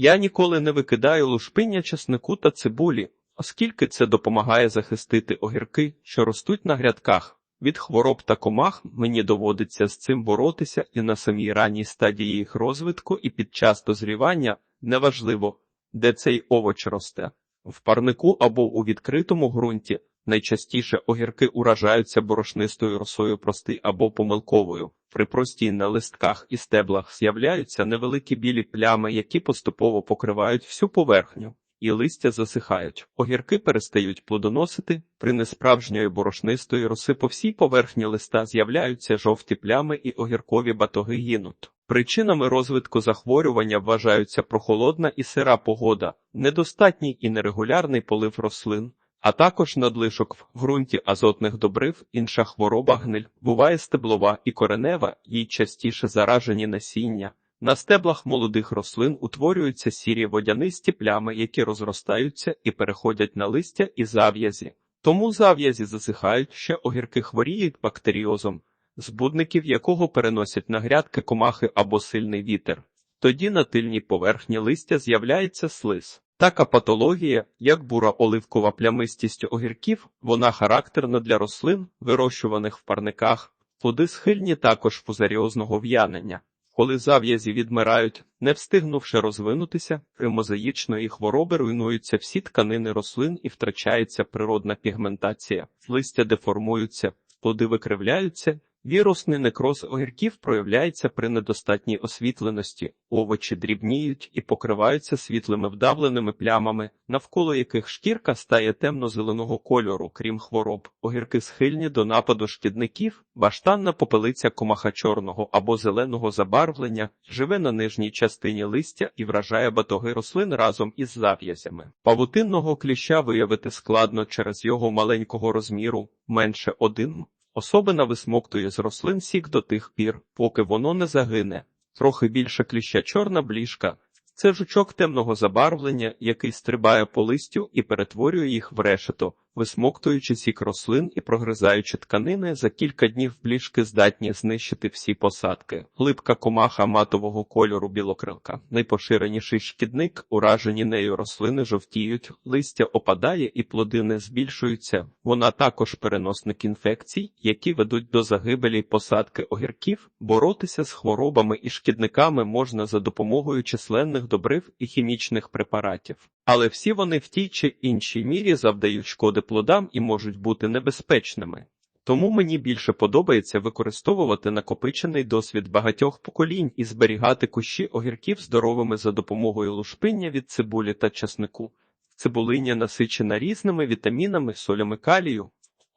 Я ніколи не викидаю лушпиння часнику та цибулі, оскільки це допомагає захистити огірки, що ростуть на грядках. Від хвороб та комах мені доводиться з цим боротися і на самій ранній стадії їх розвитку, і під час дозрівання неважливо, де цей овоч росте. В парнику або у відкритому ґрунті найчастіше огірки уражаються борошнистою росою прости або помилковою. При простій на листках і стеблах з'являються невеликі білі плями, які поступово покривають всю поверхню. І листя засихають. Огірки перестають плодоносити. При несправжньої борошнистої роси по всій поверхні листа з'являються жовті плями і огіркові батоги гинуть. Причинами розвитку захворювання вважаються прохолодна і сира погода, недостатній і нерегулярний полив рослин, а також надлишок в ґрунті азотних добрив, інша хвороба гниль, буває стеблова і коренева, їй частіше заражені насіння. На стеблах молодих рослин утворюються сірі водянисті плями, які розростаються і переходять на листя і зав'язі. Тому зав'язі засихають, ще огірки хворіють бактеріозом, збудників якого переносять на грядки комахи або сильний вітер. Тоді на тильній поверхні листя з'являється слиз. Така патологія, як бура оливкова плямистість огірків, вона характерна для рослин, вирощуваних в парниках, плоди схильні також фузаріозного в'янення. Коли зав'язі відмирають, не встигнувши розвинутися, при мозаїчної хвороби руйнуються всі тканини рослин і втрачається природна пігментація, листя деформуються, плоди викривляються, вірусний некроз огірків проявляється при недостатній освітленості, овочі дрібніють і покриваються світлими вдавленими плямами, навколо яких шкірка стає темно-зеленого кольору, крім хвороб. Огірки схильні до нападу шкідників, баштанна попелиця комаха чорного або зеленого забарвлення, живе на нижній частині листя і вражає батоги рослин разом із зав'язями. Павутинного кліща виявити складно через його маленького розміру, менше один. Особина висмоктує з рослин сік до тих пір, поки воно не загине. Трохи більше кліща чорна бліжка. Це жучок темного забарвлення, який стрибає по листю і перетворює їх в решето, висмоктуючи сік рослин і прогризаючи тканини, за кілька днів бліжки здатні знищити всі посадки. Липка комаха матового кольору білокрилка. Найпоширеніший шкідник, уражені нею рослини жовтіють, листя опадає і плоди не збільшуються. Вона також переносник інфекцій, які ведуть до загибелі посадки огірків. Боротися з хворобами і шкідниками можна за допомогою численних добрив і хімічних препаратів. Але всі вони в тій чи іншій мірі завдають шкоди плодам і можуть бути небезпечними. Тому мені більше подобається використовувати накопичений досвід багатьох поколінь і зберігати кущі огірків здоровими за допомогою лушпиння від цибулі та часнику. Цибулиня насичена різними вітамінами, солями калію,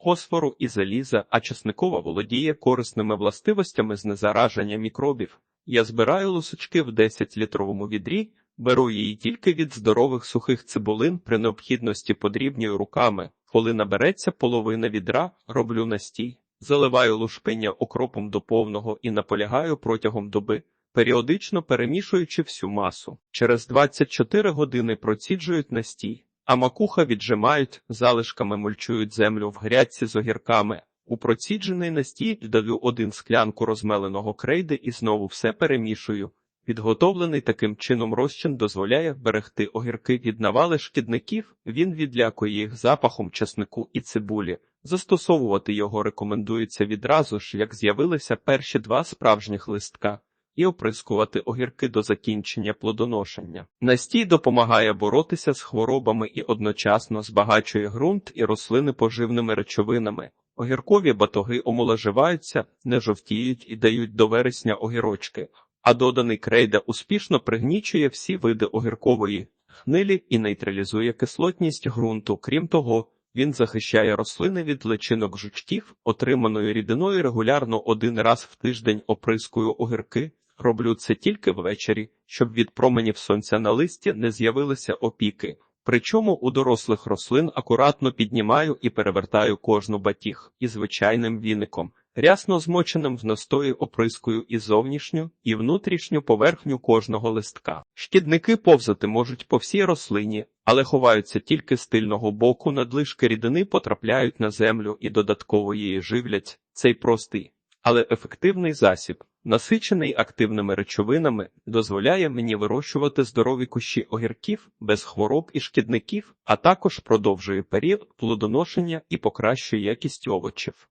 фосфору і заліза, а часникова володіє корисними властивостями знезараження мікробів. Я збираю лусочки в 10-літровому відрі, беру її тільки від здорових сухих цибулин при необхідності подрібнюю руками. Коли набереться половина відра, роблю настій, заливаю лушпиння окропом до повного і наполягаю протягом доби, періодично перемішуючи всю масу. Через 24 години проціджують настій, а макуха віджимають, залишками мульчують землю в грядці з огірками. У проціджений настій додаю один склянку розмеленого крейди і знову все перемішую. Підготовлений таким чином розчин дозволяє берегти огірки від навали шкідників, він відлякує їх запахом чеснику і цибулі. Застосовувати його рекомендується відразу ж, як з'явилися перші два справжніх листка, і оприскувати огірки до закінчення плодоношення. Настій допомагає боротися з хворобами і одночасно збагачує ґрунт і рослини поживними речовинами. Огіркові батоги омоложиваються, не жовтіють і дають до вересня огірочки а доданий крейда успішно пригнічує всі види огіркової гнилі і нейтралізує кислотність ґрунту. Крім того, він захищає рослини від личинок жучків, отриманою рідиною регулярно один раз в тиждень оприскую огірки. Роблю це тільки ввечері, щоб від променів сонця на листі не з'явилися опіки. Причому у дорослих рослин акуратно піднімаю і перевертаю кожну батіг і звичайним віником, рясно змоченим в настої оприскою і зовнішню, і внутрішню поверхню кожного листка. Шкідники повзати можуть по всій рослині, але ховаються тільки з тильного боку, надлишки рідини потрапляють на землю і додатково її живлять. Цей простий, але ефективний засіб насичений активними речовинами, дозволяє мені вирощувати здорові кущі огірків без хвороб і шкідників, а також продовжує період плодоношення і покращує якість овочів.